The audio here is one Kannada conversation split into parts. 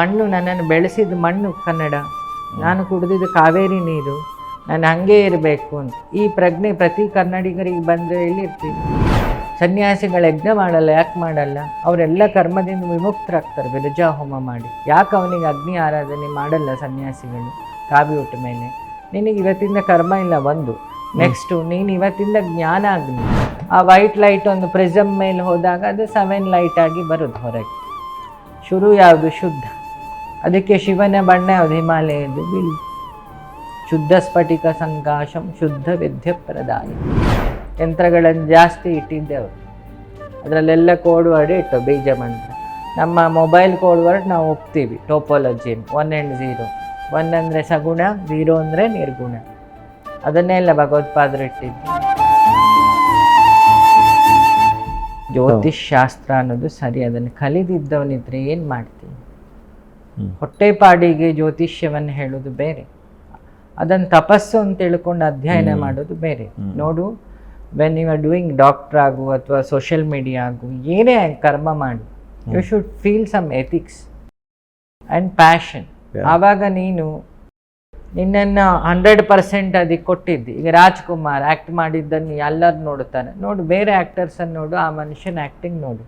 ಮಣ್ಣು ನನ್ನನ್ನು ಬೆಳೆಸಿದ ಮಣ್ಣು ಕನ್ನಡ. ನಾನು ಕುಡಿದಿದ್ದು ಕಾವೇರಿ ನೀರು. ನಾನು ಹಂಗೆ ಇರಬೇಕು ಅಂತ. ಈ ಪ್ರಜ್ಞೆ ಪ್ರತಿ ಕನ್ನಡಿಗರಿಗೆ ಬಂದರೆ ಎಲ್ಲಿರ್ತೀವಿ? ಸನ್ಯಾಸಿಗಳು ಯಜ್ಞ ಮಾಡಲ್ಲ, ಯಾಕೆ ಮಾಡಲ್ಲ? ಅವರೆಲ್ಲ ಕರ್ಮದಿಂದ ವಿಮುಕ್ತರಾಗ್ತಾರೆ ವಿರಜಾ ಹೋಮ ಮಾಡಿ. ಯಾಕೆ ಅವನಿಗೆ ಅಗ್ನಿ ಆರಾಧನೆ ಮಾಡಲ್ಲ ಸನ್ಯಾಸಿಗಳು ಕಾವಿ ಉಟ್ಟ ಮೇಲೆ? ನಿನಗೆ ಇವತ್ತಿಂದ ಕರ್ಮ ಇಲ್ಲ, ಒಂದು. ನೆಕ್ಸ್ಟು ನೀನು ಇವತ್ತಿಂದ ಜ್ಞಾನ ಅಗ್ನಿ ಆ ವೈಟ್ ಲೈಟ್ ಒಂದು ಪ್ರಿಸಮ್ ಮೇಲೆ ಹೋದಾಗ ಅದು ಸೆವೆನ್ ಲೈಟ್ ಆಗಿ ಬರೋದು ಹೊರಗೆ. ಶುರು ಯಾವುದು? ಶುದ್ಧ. ಅದಕ್ಕೆ ಶಿವನ ಬಣ್ಣ ಯಾವುದು ಹಿಮಾಲಯದ್ದು ಬಿಳಿ. ಶುದ್ಧ ಸ್ಫಟಿಕ ಸಂಕಾಶಂ, ಶುದ್ಧ ವಿದ್ಯ ಪ್ರದಾಯ. ಯಂತ್ರಗಳನ್ನು ಜಾಸ್ತಿ ಇಟ್ಟಿದ್ದೆವು. ಅದರಲ್ಲೆಲ್ಲ ಕೋಡ್ ವರ್ಡ್ ಇಟ್ಟು ಬೀಜ ಮಂತ್ರ. ನಮ್ಮ ಮೊಬೈಲ್ ಕೋಡ್ ವರ್ಡ್ ನಾವು ಒಪ್ತೀವಿ, topology one and zero. One ಅಂದರೆ ಸಗುಣ, ಝೀರೋ ಅಂದರೆ ನಿರ್ಗುಣ. ಅದನ್ನೆಲ್ಲ ಭಗವತ್ಪಾದರು ಇಟ್ಟಿದ್ದು. ಜ್ಯೋತಿಷ್ ಶಾಸ್ತ್ರ ಅನ್ನೋದು ಸರಿ, ಅದನ್ನು ಕಲಿದಿದ್ದವನಿದ್ರೆ ಏನು ಮಾಡ್ತೀನಿ. ಹೊಟ್ಟೆಪಾಡಿಗೆ ಜ್ಯೋತಿಷ್ಯವನ್ನು ಹೇಳೋದು ಬೇರೆ. ಅದನ್ನು ತಪಸ್ಸು ಅಂತ ತಿಳ್ಕೊಂಡು ಅಧ್ಯಯನ ಮಾಡೋದು ಬೇರೆ. ನೋಡು when you are doing doctor ಆಗು ಅಥವಾ ಸೋಷಿಯಲ್ ಮೀಡಿಯಾ ಆಗು ಏನೇ ಕರ್ಮ ಮಾಡಿ you should feel some ethics and passion ಆವಾಗ ನೀನು ನಿನ್ನನ್ನು ಹಂಡ್ರೆಡ್ ಪರ್ಸೆಂಟ್ ಅದಕ್ಕೆ ಕೊಟ್ಟಿದ್ದಿ. ಈಗ ರಾಜ್ಕುಮಾರ್ ಆ್ಯಕ್ಟ್ ಮಾಡಿದ್ದನ್ನು ಎಲ್ಲರೂ ನೋಡುತ್ತಾನೆ ನೋಡು ಬೇರೆ ಆ್ಯಕ್ಟರ್ಸನ್ನು ನೋಡು ಆ ಮನುಷ್ಯನ ಆ್ಯಕ್ಟಿಂಗ್ ನೋಡು.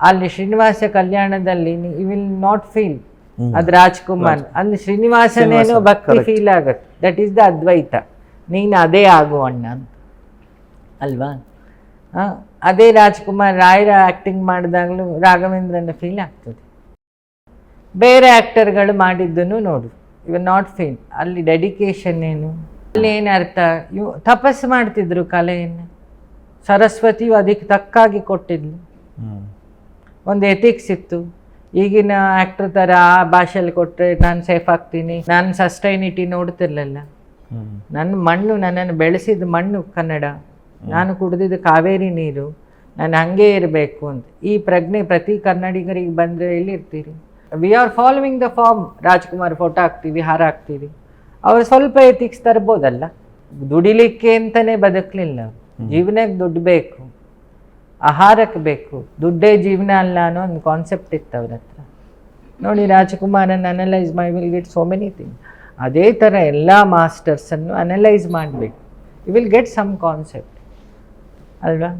ಅಲ್ಲಿ ಶ್ರೀನಿವಾಸ ಕಲ್ಯಾಣದಲ್ಲಿ ಯು ವಿಲ್ ನಾಟ್ ಫೀಲ್. ಅದು ರಾಜ್ಕುಮಾರ್. ಅಲ್ಲಿ ಶ್ರೀನಿವಾಸನೇನು ಭಕ್ತಿ ಫೀಲ್ ಆಗುತ್ತೆ. That is the Advaita. ನೀನು ಅದೇ ಆಗು ಅಣ್ಣ ಅಂತ. ಅಲ್ವಾ? ಅದೇ ರಾಜ್ಕುಮಾರ್ ರಾಯರ ಆ್ಯಕ್ಟಿಂಗ್ ಮಾಡಿದಾಗಲೂ ರಾಘವೇಂದ್ರನ ಫೀಲ್ ಆಗ್ತದೆ. ಬೇರೆ ಆ್ಯಕ್ಟರ್ಗಳು ಮಾಡಿದ್ದನ್ನು ನೋಡು. ಇವ ನಾಟ್ ಫೀಲ್ ಅಲ್ಲಿ ಡೆಡಿಕೇಶನ್ ಏನು? ಅಲ್ಲಿ ಏನು ಅರ್ಥ? ಇವು ತಪಸ್ಸು ಮಾಡ್ತಿದ್ರು ಕಲೆಯನ್ನು. ಸರಸ್ವತಿಯು ಅದಕ್ಕೆ ತಕ್ಕಾಗಿ ಕೊಟ್ಟಿದ್ಲು. ಒಂದು ಎಥಿಕ್ಸ್ ಇತ್ತು. ಈಗಿನ ಆ್ಯಕ್ಟರ್ ಥರ ಆ ಭಾಷೆಯಲ್ಲಿ ಕೊಟ್ಟರೆ ನಾನು ಸೇಫ್ ಆಗ್ತೀನಿ ನಾನು ಸಸ್ಟೈನಿಟಿ ನೋಡ್ತಿರ್ಲಿಲ್ಲ. ನನ್ನ ಮಣ್ಣು ನನ್ನನ್ನು ಬೆಳೆಸಿದ ಮಣ್ಣು ಕನ್ನಡ. ನಾನು ಕುಡಿದಿದ್ದು ಕಾವೇರಿ ನೀರು ನಾನು ಹಂಗೆ ಇರಬೇಕು ಅಂತ. ಈ ಪ್ರಜ್ಞೆ ಪ್ರತಿ ಕನ್ನಡಿಗರಿಗೆ ಬಂದರೆ ಎಲ್ಲಿರ್ತೀರಿ? We are following the form Rajkumar photo ಹಾಕ್ತೀವಿ ಹಾರ ಹಾಕ್ತೀವಿ. ಅವ್ರು ಸ್ವಲ್ಪ ಎಥಿಕ್ಸ್ ತರ್ಬೋದಲ್ಲ? ದುಡಿಲಿಕ್ಕೆ ಅಂತಲೇ ಬದುಕಲಿಲ್ಲ. ಜೀವನಕ್ಕೆ ದುಡ್ಡು ಬೇಕು. ಆಹಾರಕ್ಕೆ ಬೇಕು. ದುಡ್ಡೇ ಜೀವನ ಅಲ್ಲ ಅನ್ನೋ ಒಂದು ಕಾನ್ಸೆಪ್ಟ್ ಇತ್ತು ಅವ್ರ ಹತ್ರ. ನೋಡಿ ರಾಜಕುಮಾರನ್ analyse my will get so many thing ಅದೇ ಥರ ಎಲ್ಲ ಮಾಸ್ಟರ್ಸನ್ನು ಅನಲೈಸ್ ಮಾಡಬೇಕು. You will get some concept ಅಲ್ವಾ?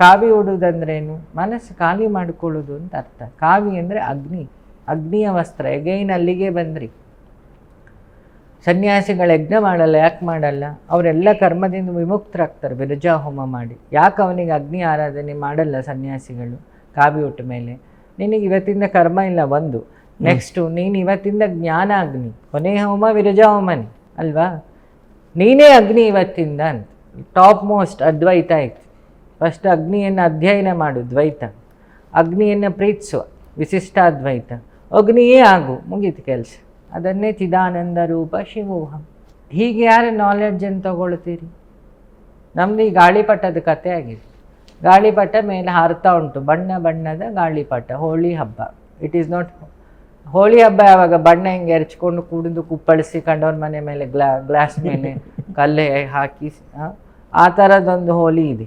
ಕಾವಿ ಉಡುವುದಂದ್ರೇನು ಮನಸ್ಸು ಖಾಲಿ ಮಾಡಿಕೊಳ್ಳೋದು ಅಂತ ಅರ್ಥ. ಕಾವಿ ಅಂದರೆ ಅಗ್ನಿ. ಅಗ್ನಿಯ ವಸ್ತ್ರ. ಎಗೈನ್ ಅಲ್ಲಿಗೆ ಬಂದ್ರಿ. ಸನ್ಯಾಸಿಗಳು ಯಜ್ಞ ಮಾಡಲ್ಲ, ಯಾಕೆ ಮಾಡಲ್ಲ? ಅವರೆಲ್ಲ ಕರ್ಮದಿಂದ ವಿಮುಕ್ತರಾಗ್ತಾರೆ ವಿರಜಾ ಹೋಮ ಮಾಡಿ. ಯಾಕೆ ಅವನಿಗೆ ಅಗ್ನಿ ಆರಾಧನೆ ಮಾಡಲ್ಲ ಸನ್ಯಾಸಿಗಳು ಕಾವಿ ಉಟ್ಟ ಮೇಲೆ? ನಿನಗೆ ಇವತ್ತಿಂದ ಕರ್ಮ ಇಲ್ಲ, ಒಂದು. ನೆಕ್ಸ್ಟು ನೀನು ಇವತ್ತಿಂದ ಜ್ಞಾನ ಅಗ್ನಿ ಕೊನೆಯ ಹೋಮ ವಿರಜಾ ಹೋಮನೇ ಅಲ್ವಾ? ನೀನೇ ಅಗ್ನಿ ಇವತ್ತಿಂದ ಅಂತ. ಟಾಪ್ ಮೋಸ್ಟ್ ಅದ್ವೈತ ಐತೆ ಫಸ್ಟ್ ಅಗ್ನಿಯನ್ನು ಅಧ್ಯಯನ ಮಾಡು, ದ್ವೈತ. ಅಗ್ನಿಯನ್ನು ಪ್ರೀತಿಸು ವಿಶಿಷ್ಟಾದ್ವೈತ. ಅಗ್ನಿಯೇ ಆಗು, ಮುಗೀತು ಕೆಲಸ. ಅದನ್ನೇ ಚಿದಾನಂದ ರೂಪ ಶಿವೋಹಂ. ಹೀಗೆ ಯಾರು ನಾಲೆಡ್ಜನ್ನು ತಗೊಳ್ತೀರಿ? ನಮ್ದು ಈ ಗಾಳಿಪಟದ ಕತೆ ಆಗಿದೆ. ಗಾಳಿಪಟ ಮೇಲೆ ಹಾರ್ತಾ ಉಂಟು. ಬಣ್ಣ ಬಣ್ಣದ ಗಾಳಿಪಟ ಹೋಳಿ ಹಬ್ಬ. ಇಟ್ ಈಸ್ ನಾಟ್ ಹೋಳಿ ಹಬ್ಬ ಯಾವಾಗ ಬಣ್ಣ ಹಿಂಗೆ ಎರಚ್ಕೊಂಡು ಕುಡಿದು ಕುಪ್ಪಳಿಸಿ ಕಂಡವ್ರ ಮನೆ ಮೇಲೆ ಗ್ಲಾ ಗ್ಲಾಸ್ ಮೇಲೆ ಕಲ್ಲೆ ಹಾಕಿ ಆ, ಥರದೊಂದು ಹೋಲಿ ಇದೆ.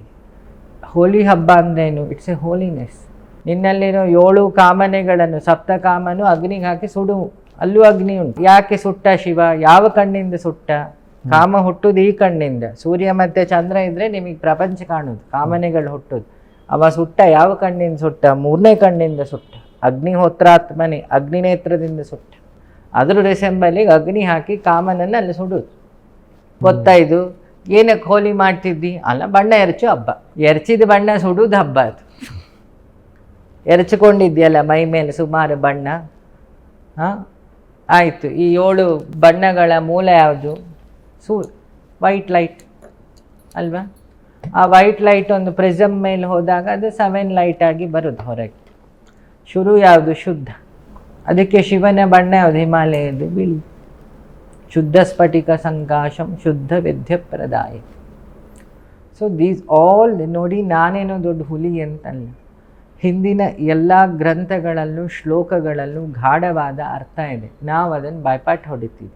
ಹೋಲಿ ಹಬ್ಬ ಅಂದ್ರೇನು? ಇಟ್ಸ್ ಎ ಹೋಲಿನೆಸ್ ನಿನ್ನಲ್ಲಿರೋ ಏಳು ಕಾಮನೆಗಳನ್ನು ಸಪ್ತ ಕಾಮನು ಅಗ್ನಿಗೆ ಹಾಕಿ ಸುಡು ಅಲ್ಲೂ ಅಗ್ನಿ ಉಂಟು. ಯಾಕೆ ಸುಟ್ಟ ಶಿವ? ಯಾವ ಕಣ್ಣಿಂದ ಸುಟ್ಟ? ಕಾಮ ಹುಟ್ಟುದು ಈ ಕಣ್ಣಿಂದ. ಸೂರ್ಯ ಮತ್ತೆ ಚಂದ್ರ ಇದ್ರೆ ನಿಮಗೆ ಪ್ರಪಂಚ ಕಾಣುದು ಕಾಮನೆಗಳು ಹುಟ್ಟುದು. ಅವ ಸುಟ್ಟ ಯಾವ ಕಣ್ಣಿಂದ ಸುಟ್ಟ? ಮೂರನೇ ಕಣ್ಣಿಂದ ಸುಟ್ಟ. ಅಗ್ನಿಹೋತ್ರಾತ್ಮನೆ ಅಗ್ನಿನೇತ್ರದಿಂದ ಸುಟ್ಟ. ಅದ್ರ ಡಿಸೆಂಬರ್ಲಿಗೆ ಅಗ್ನಿ ಹಾಕಿ ಕಾಮನನ್ನು ಅಲ್ಲಿ ಸುಡುದು. ಗೊತ್ತಾಯ್ತು ಏನಕ್ಕೆ ಹೋಲಿ ಮಾಡ್ತಿದ್ದಿ? ಅಲ್ಲ ಬಣ್ಣ ಎರಚು ಹಬ್ಬ. ಎರಚಿದ ಬಣ್ಣ ಸುಡುದು ಹಬ್ಬ ಅದು. ಎರಚಿಕೊಂಡಿದ್ಯಲ್ಲ ಮೈ ಮೇಲೆ ಸುಮಾರು ಬಣ್ಣ? ಹಾಂ? ಆಯಿತು. ಈ ಏಳು ಬಣ್ಣಗಳ ಮೂಲ ಯಾವುದು? ಸೂ ವೈಟ್ ಲೈಟ್ ಅಲ್ವಾ? ಆ ವೈಟ್ ಲೈಟ್ ಒಂದು ಪ್ರಿಸಮ್ ಮೇಲೆ ಹೋದಾಗ ಅದು ಸೆವೆನ್ ಲೈಟ್ ಆಗಿ ಬರುದು ಹೊರಗೆ. ಶುರು ಯಾವುದು? ಶುದ್ಧ. ಅದಕ್ಕೆ ಶಿವನ ಬಣ್ಣ ಯಾವುದು? ಹಿಮಾಲಯದ್ದು ಬಿಳಿ. ಶುದ್ಧ ಸ್ಫಟಿಕ ಸಂಕಾಶಂ, ಶುದ್ಧ ವಿದ್ಯೆ ಪ್ರದಾಯ ಸೊ ದೀಸ್ ಆಲ್ ನೋಡಿ ನಾನೇನೋ ದೊಡ್ಡ ಹುಲಿ ಅಂತಲ್ಲ. ಹಿಂದಿನ ಎಲ್ಲ ಗ್ರಂಥಗಳಲ್ಲೂ ಶ್ಲೋಕಗಳಲ್ಲೂ ಗಾಢವಾದ ಅರ್ಥ ಇದೆ. ನಾವು ಅದನ್ನು ಬೈಪಾಟ್ ಹೊಡಿತೀವಿ.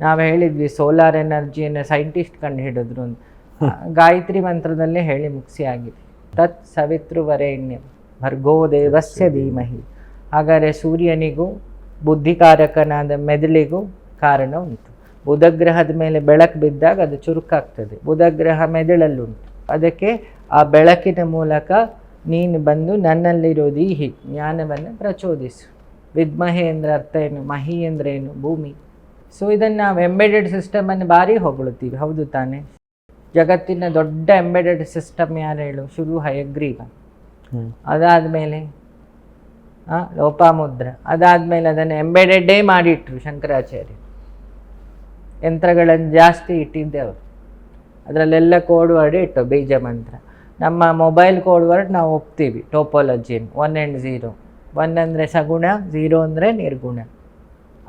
ನಾವು ಹೇಳಿದ್ವಿ ಸೋಲಾರ್ ಎನರ್ಜಿಯನ್ನು ಸೈಂಟಿಸ್ಟ್ ಕಂಡು ಹಿಡಿದ್ರು ಅಂತ. ಗಾಯತ್ರಿ ಮಂತ್ರದಲ್ಲೇ ಹೇಳಿ ಮುಗಿಸಿ ಆಗಿದೆ ತತ್ ಸವಿತೃವರೆಣ್ಯ ಭರ್ಗೋ ದೇವಸ್ಯ ಧೀಮಹಿ. ಹಾಗಾದರೆ ಸೂರ್ಯನಿಗೂ ಬುದ್ಧಿಕಾರಕನಾದ ಮೆದುಳಿಗೂ ಕಾರಣ ಉಂಟು. ಬುಧಗ್ರಹದ ಮೇಲೆ ಬೆಳಕು ಬಿದ್ದಾಗ ಅದು ಚುರುಕಾಗ್ತದೆ. ಬುಧಗ್ರಹ ಮೆದುಳಲ್ಲುಂಟು. ಅದಕ್ಕೆ ಆ ಬೆಳಕಿನ ಮೂಲಕ ನೀನು ಬಂದು ನನ್ನಲ್ಲಿರೋದು ಈ ಹಿ ಜ್ಞಾನವನ್ನು ಪ್ರಚೋದಿಸು. ವಿದ್ಮಹೆ ಅಂದರೆ ಅರ್ಥ ಏನು? ಮಹಿ ಅಂದ್ರೆ ಏನು? ಭೂಮಿ. ಸೊ ಇದನ್ನು ನಾವು ಎಂಬೆಡೆಡ್ ಸಿಸ್ಟಮನ್ನು ಭಾರಿ ಹೊಗಳುತ್ತೀವಿ. ಹೌದು ತಾನೆ? ಜಗತ್ತಿನ ದೊಡ್ಡ ಎಂಬೆಡೆಡ್ ಸಿಸ್ಟಮ್ ಯಾರು ಹೇಳು? ಶುರು ಹಯಗ್ರೀವ. ಅದಾದಮೇಲೆ ಲೋಪಾಮುದ್ರ. ಅದಾದಮೇಲೆ ಅದನ್ನು ಎಂಬೆಡೆಡ್ಡೇ ಮಾಡಿಟ್ರು ಶಂಕರಾಚಾರ್ಯ ಯಂತ್ರಗಳನ್ನು ಜಾಸ್ತಿ ಇಟ್ಟಿದ್ದೆ ಅವರು. ಅದರಲ್ಲೆಲ್ಲ ಕೋಡ್ ಅಡಿ ಇಟ್ಟು ಬೀಜ ಮಂತ್ರ. ನಮ್ಮ ಮೊಬೈಲ್ ಕೋಡ್ ವರ್ಡ್ ನಾವು ಒಪ್ತೀವಿ ಟೋಪೋಲಜಿನ್. ಒನ್ ಆ್ಯಂಡ್ ಝೀರೋ ಒನ್ ಅಂದರೆ ಸಗುಣ ಝೀರೋ ಅಂದರೆ ನಿರ್ಗುಣ.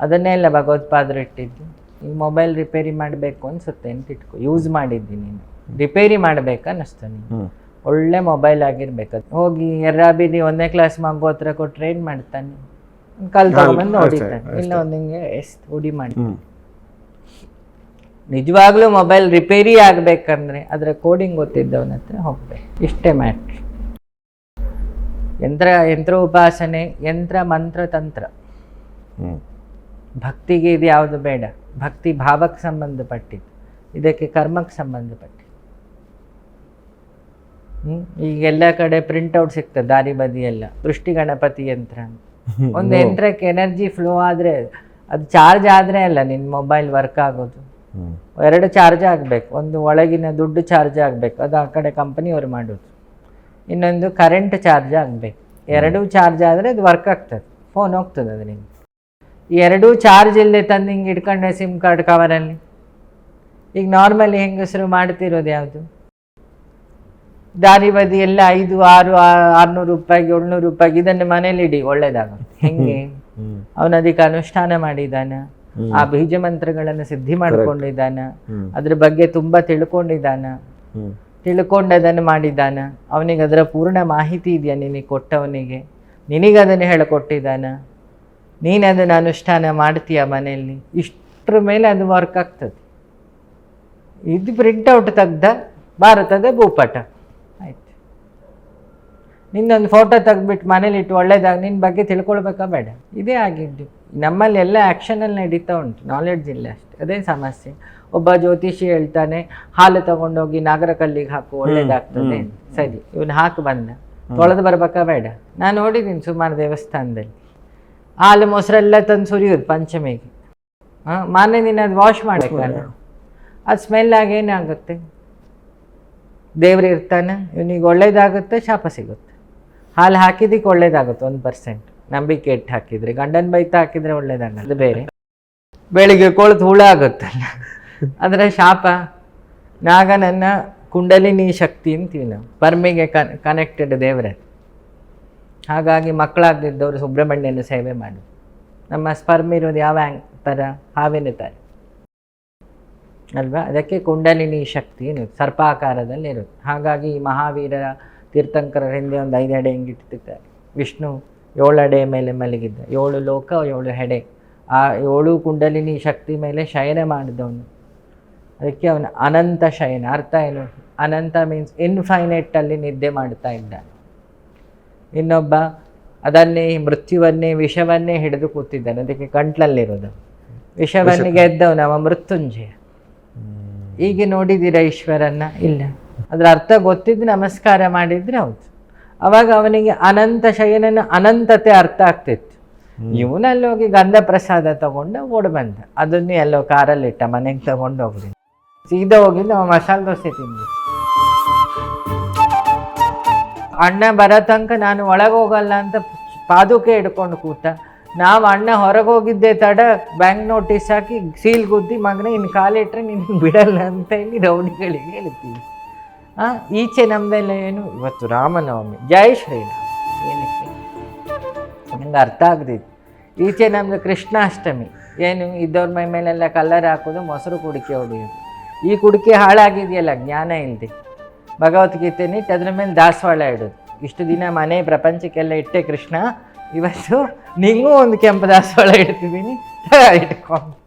ಅದನ್ನೇ ಇಲ್ಲ ಭಗವತ್ಪಾದರು ಇಟ್ಟಿದ್ದು. ಈಗ ಮೊಬೈಲ್ ರಿಪೇರಿ ಮಾಡಬೇಕು ಅನ್ಸುತ್ತೆ ಅಂತ ಇಟ್ಕೊ ಯೂಸ್ ಮಾಡಿದ್ದೀನಿ ನೀನು. ರಿಪೇರಿ ಮಾಡಬೇಕು ಅನ್ನಿಸ್ತು ನೀನು. ಒಳ್ಳೆ ಮೊಬೈಲ್ ಆಗಿರ್ಬೇಕು ಹೋಗಿ ಎರ್ರಾಬಿರಿ ಒಂದನೇ ಕ್ಲಾಸ್ ಮಗು ಹತ್ರ ಕೊಟ್ರೆ ಏನು ಮಾಡ್ತಾನೆ? ಕಲ್ ತಗೊಂಬಂದು ಇನ್ನೊಂದು ಹೊಡಿತಾನೆ ಇಲ್ಲ ಒಂದು ಹಿಂಗೆ ಎಷ್ಟು ಹುಡಿ ಮಾಡಿ ಹ್ಮ್. ನಿಜವಾಗ್ಲೂ ಮೊಬೈಲ್ ರಿಪೇರಿ ಆಗಬೇಕಂದ್ರೆ ಅದರ ಕೋಡಿಂಗ್ ಗೊತ್ತಿದ್ದವನ ಹತ್ರ ಹೋಗ್ಬೇಕು. ಇಷ್ಟೇ ಮ್ಯಾಟ್ರ್ ಯಂತ್ರ ಯಂತ್ರ ಉಪಾಸನೆ ಯಂತ್ರ ಮಂತ್ರ ತಂತ್ರ. ಹ್ಮ್. ಭಕ್ತಿಗೆ ಇದು ಯಾವುದು ಬೇಡ. ಭಕ್ತಿ ಭಾವಕ್ಕೆ ಸಂಬಂಧಪಟ್ಟಿದ್ದು. ಇದಕ್ಕೆ ಕರ್ಮಕ್ಕೆ ಸಂಬಂಧಪಟ್ಟಿದ್ದು? ಈಗೆಲ್ಲ ಕಡೆ ಪ್ರಿಂಟ್ಔಟ್ ಸಿಗ್ತದೆ ದಾರಿ ಬದಿಯೆಲ್ಲ ವೃಷ್ಟಿ ದೃಷ್ಟಿ ಗಣಪತಿ ಯಂತ್ರ ಅಂತ. ಒಂದು ಯಂತ್ರಕ್ಕೆ ಎನರ್ಜಿ ಫ್ಲೋ ಆದರೆ ಅದು ಚಾರ್ಜ್ ಆದರೆ ಅಲ್ಲ ನಿನ್ನ ಮೊಬೈಲ್ ವರ್ಕ್ ಆಗೋದು. ಎರಡು ಚಾರ್ಜ್ ಆಗಬೇಕು. ಒಂದು ಒಳಗಿನ ದುಡ್ಡು ಚಾರ್ಜ್ ಆಗಬೇಕು. ಅದು ಆ ಕಡೆ ಕಂಪನಿಯವರು ಮಾಡೋದು. ಇನ್ನೊಂದು ಕರೆಂಟ್ ಚಾರ್ಜ್ ಆಗಬೇಕು. ಎರಡೂ ಚಾರ್ಜ್ ಆದರೆ ಅದು ವರ್ಕ್ ಆಗ್ತದೆ. ಫೋನ್ ಹೋಗ್ತದೆ ಅದು ನಿಮ್ಗೆ ಎರಡೂ ಚಾರ್ಜ್ ಇಲ್ಲದೆ ತಂದು ಹಿಂಗೆ ಇಟ್ಕೊಂಡೆ ಸಿಮ್ ಕಾರ್ಡ್ ಕವರಲ್ಲಿ ಈಗ ನಾರ್ಮಲಿ ಹೆಂಗಸರು ಮಾಡ್ತಿರೋದು ಯಾವುದು? ದಾರಿ ಬದಿ ಎಲ್ಲ ಐದು ಆರು ಆರ್ನೂರು ರೂಪಾಯಿಗೆ ಏಳ್ನೂರು ರೂಪಾಯಿಗೆ ಇದನ್ನು ಮನೇಲಿ ಇಡಿ. ಒಳ್ಳೇದಾಗ ಹೆಂಗೆ? ಅವನದಕ್ಕೆ ಅನುಷ್ಠಾನ ಮಾಡಿದ್ದಾನ. ಆ ಬೀಜ ಮಂತ್ರಗಳನ್ನು ಸಿದ್ಧಿ ಮಾಡ್ಕೊಂಡಿದ್ದಾನ. ಅದ್ರ ಬಗ್ಗೆ ತುಂಬಾ ತಿಳ್ಕೊಂಡಿದ್ದಾನ. ತಿಳ್ಕೊಂಡದನ್ನ ತಿಳ್ಕೊಂಡು ಅದನ್ನು ಮಾಡಿದ್ದಾನ. ಅವನಿಗೆ ಅದರ ಪೂರ್ಣ ಮಾಹಿತಿ ಇದೆಯಾ ನಿನಗೆ ಕೊಟ್ಟವನಿಗೆ? ನಿನಗೆ ಅದನ್ನು ಹೇಳಿಕೊಟ್ಟಿದ್ದಾನ. ನೀನು ಅದನ್ನು ಅನುಷ್ಠಾನ ಮಾಡ್ತೀಯ ಮನೆಯಲ್ಲಿ? ಇಷ್ಟರ ಮೇಲೆ ಅದು ವರ್ಕ್ ಆಗ್ತದೆ. ಇದು ಪ್ರಿಂಟೌಟ್ ತೆಗ್ದ ಭಾರತದ ಭೂಪಟ. ನಿನ್ನೊಂದು ಫೋಟೋ ತೆಗೆದ್ಬಿಟ್ಟು ಮನೇಲಿ ಇಟ್ಟು ಒಳ್ಳೇದಾಗ ನಿನ್ನ ಬಗ್ಗೆ ತಿಳ್ಕೊಳ್ಬೇಕಾ ಬೇಡ. ಇದೇ ಆಗಿದ್ದು. ನಮ್ಮಲ್ಲಿ ಎಲ್ಲ ಆ್ಯಕ್ಷನಲ್ಲಿ ನಡೀತಾ ಉಂಟು. ನಾಲೆಡ್ಜ್ ಇಲ್ಲ ಅಷ್ಟೇ. ಅದೇ ಸಮಸ್ಯೆ. ಒಬ್ಬ ಜ್ಯೋತಿಷಿ ಹೇಳ್ತಾನೆ ಹಾಲು ತಗೊಂಡೋಗಿ ನಾಗರ ಕಲ್ಲಿಗೆ ಹಾಕು ಒಳ್ಳೇದಾಗ್ತದೆ ಸರಿ ಇವನು ಹಾಕಿ ಬಂದ. ತೊಳೆದು ಬರ್ಬೇಕಾ ಬೇಡ. ನಾನು ನೋಡಿದ್ದೀನಿ ಸುಮಾರು ದೇವಸ್ಥಾನದಲ್ಲಿ. ಹಾಲು ಮೊಸರೆಲ್ಲ ತಂದು ಸುರಿಯೋದು ಪಂಚಮಿಗೆ. ಹಾಂ ಮಾರನೇ ದಿನ ಅದು ವಾಶ್ ಮಾಡಬೇಕಲ್ಲ ಅದು ಸ್ಮೆಲ್ ಆಗಿ ಏನಾಗುತ್ತೆ? ದೇವ್ರು ಇರ್ತಾನೆ ಇವನಿಗೆ ಒಳ್ಳೇದಾಗುತ್ತೆ ಶಾಪ ಸಿಗುತ್ತೆ. ಹಾಲು ಹಾಕಿದಕ್ಕೆ ಒಳ್ಳೇದಾಗುತ್ತೆ, ಒಂದು ಪರ್ಸೆಂಟ್ ನಂಬಿಕೆ ಇಟ್ಟು ಹಾಕಿದ್ರೆ, ಗಂಡನ ಬೈತ ಹಾಕಿದ್ರೆ ಒಳ್ಳೇದಾಗಲ್ಲ ಬೇರೆ. ಬೆಳಿಗ್ಗೆ ಕೊಳ್ತು ಹುಳ ಆಗುತ್ತಲ್ಲ, ಅದರ ಶಾಪ. ನಾಗ ನನ್ನ ಕುಂಡಲಿನಿ ಶಕ್ತಿ ಅಂತೀವಿ ನಾವು ಪರ್ಮಿಗೆ ಕನ್ ಕನೆಕ್ಟೆಡ್ ದೇವರೇ. ಹಾಗಾಗಿ ಮಕ್ಕಳಾಗದಿದ್ದವರು ಸುಬ್ರಹ್ಮಣ್ಯನ ಸೇವೆ ಮಾಡಿ. ನಮ್ಮ ಸ್ಪರ್ಮ್ ಇರೋದು ಯಾವ ಥರ ಹಾವಿನ ಥರ ಅಲ್ವಾ? ಅದಕ್ಕೆ ಕುಂಡಲಿನಿ ಶಕ್ತಿ ಸರ್ಪಾಕಾರದಲ್ಲಿ ಇರುತ್ತೆ ಹಾಗಾಗಿ ಈ ಮಹಾವೀರರ ತೀರ್ಥಂಕರರ ಹಿಂದೆ ಒಂದು ಐದು ಹೆಡೆ ಹಿಂಗಿಟ್ಟಿರ್ತಾರೆ ವಿಷ್ಣು ಏಳು ಹೆಡೆ ಮೇಲೆ ಮಲಗಿದ್ದ. ಏಳು ಲೋಕ ಏಳು ಹೆಡೆ. ಆ ಏಳು ಕುಂಡಲಿನಿ ಶಕ್ತಿ ಮೇಲೆ ಶಯನ ಮಾಡಿದವನು. ಅದಕ್ಕೆ ಅವನು ಅನಂತ ಶಯನ. ಅರ್ಥ ಏನು? ಅನಂತ ಮೀನ್ಸ್ ಇನ್ಫೈನೈಟಲ್ಲಿ ನಿದ್ದೆ ಮಾಡ್ತಾ ಇದ್ದ ಇನ್ನೊಬ್ಬ ಅದನ್ನೇ ಮೃತ್ಯುವನ್ನೇ ವಿಷವನ್ನೇ ಹಿಡಿದು ಕೂತಿದ್ದಾನೆ. ಅದಕ್ಕೆ ಕಂಟ್ಲಲ್ಲಿರೋದು. ವಿಷವನ್ನಿಗೆ ಗೆದ್ದವನು ಅವ ಮೃತ್ಯುಂಜಯ. ಹೀಗೆ ನೋಡಿದ್ದೀರಾ ಈಶ್ವರನ್ನ? ಇಲ್ಲ. ಅದರ ಅರ್ಥ ಗೊತ್ತಿದ್ದು ನಮಸ್ಕಾರ ಮಾಡಿದ್ರೆ ಹೌದು. ಅವಾಗ ಅವನಿಗೆ ಅನಂತ ಶಯನನ ಅನಂತತೆ ಅರ್ಥ ಆಗ್ತಿತ್ತು. ಇವನಲ್ಲಿ ಹೋಗಿ ಗಂಧ ಪ್ರಸಾದ ತಗೊಂಡು ಓಡ್ ಬಂದ. ಅದನ್ನು ಎಲ್ಲೋ ಕಾರಲ್ಲಿಟ್ಟ ಮನೆಗೆ ತಗೊಂಡು ಹೋಗ್ರಿ. ಸೀದಾ ಹೋಗಿ ನಾವು ಮಸಾಲೆ ದೋಸೆ ತಿಂದ್ವಿ. ಅಣ್ಣ ಬರೋ ತನಕ ನಾನು ಒಳಗೆ ಹೋಗಲ್ಲ ಅಂತ ಪಾದುಕೆ ಹಿಡ್ಕೊಂಡು ಕೂತ ನಾವು ಅಣ್ಣ ಹೊರಗೆ ಹೋಗಿದ್ದೆ ತಡ ಬ್ಯಾಂಕ್ ನೋಟಿಸ್ ಹಾಕಿ ಸೀಲ್ ಗುದ್ದಿ ಮಗನ ಇನ್ನು ಕಾಲಿಟ್ರೆ ನಿನ್ನ ಬಿಡಲ್ಲ ಅಂತ ಹೇಳಿ ರೌಡಿಗಳಿಗೆ ಹೇಳ್ತೀವಿ. ಈಚೆ ನಮ್ದೆಲ್ಲ ಏನು? ಇವತ್ತು ರಾಮನವಮಿ ಜೈ ಶ್ರೀರಾಮ್. ಏನಕ್ಕೆ? ನಂಗೆ ಅರ್ಥ ಆಗದಿತ್ತು. ಈಚೆ ನಮ್ಮದು ಕೃಷ್ಣಾಷ್ಟಮಿ. ಏನು, ಇದ್ದವ್ರ ಮೈ ಮೇಲೆಲ್ಲ ಕಲ್ಲರ್ ಹಾಕೋದು, ಮೊಸರು ಕುಡಿಕೆ ಹೊಡೆಯೋದು. ಈ ಕುಡಿಕೆ ಹಾಳಾಗಿದೆಯಲ್ಲ, ಜ್ಞಾನ ಇಲ್ಲದೆ ಭಗವದ್ಗೀತೆನಿಟ್ಟು ಅದ್ರ ಮೇಲೆ ದಾಸವಾಳ ಇಡೋದು. ಇಷ್ಟು ದಿನ ಮನೆ, ಪ್ರಪಂಚಕ್ಕೆಲ್ಲ ಇಟ್ಟೆ ಕೃಷ್ಣ. ಇವತ್ತು ನಿಂಗೂ ಒಂದು ಕೆಂಪು ದಾಸವಾಳ ಇಡ್ತಿದ್ದೀನಿ. ಇಟ್ಕೊಂಡು